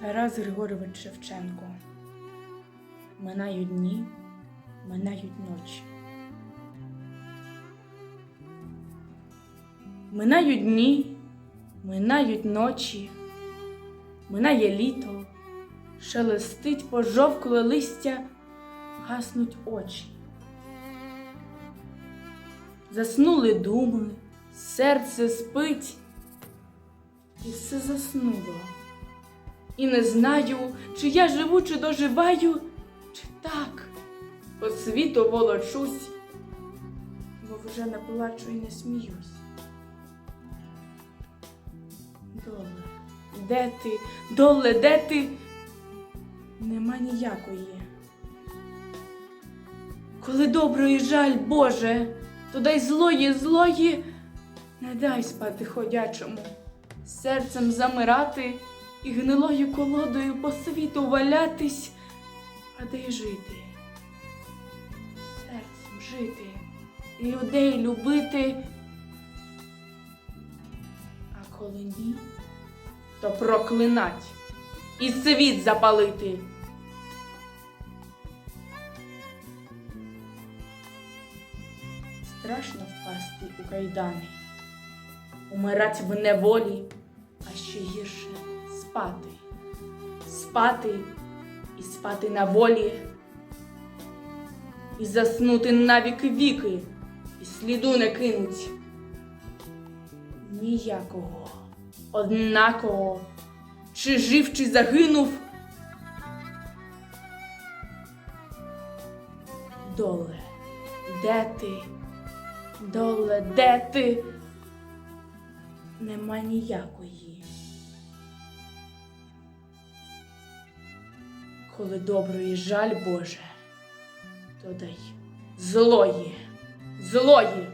Тарас Григорович Шевченко. Минають дні, минають ночі. Минають дні, минають ночі, минає літо, шелестить пожовкле листя, гаснуть очі. Заснули думи, серце спить, і все заснуло. І не знаю, чи я живу, чи доживаю, чи так по світу волочусь, бо вже не плачу і не сміюсь. Доле, де ти, доле, де ти? Нема ніякої. Коли доброї жаль, Боже, то дай злої, злої, не дай спати ходячому, серцем замирати і гнилою колодою по світу валятись, а де жити, серцем жити і людей любити. А коли ні, то проклинать і світ запалити. Страшно впасти у кайдани, умирать в неволі, а ще гірше спати, спати і спати на волі, і заснути навіки віки, і сліду не кинуть. Ніякого, однаково, чи жив, чи загинув. Доле, де ти? Доле, де ти? Нема ніякої. Коли доброї жаль Боже, то дай злої, злої.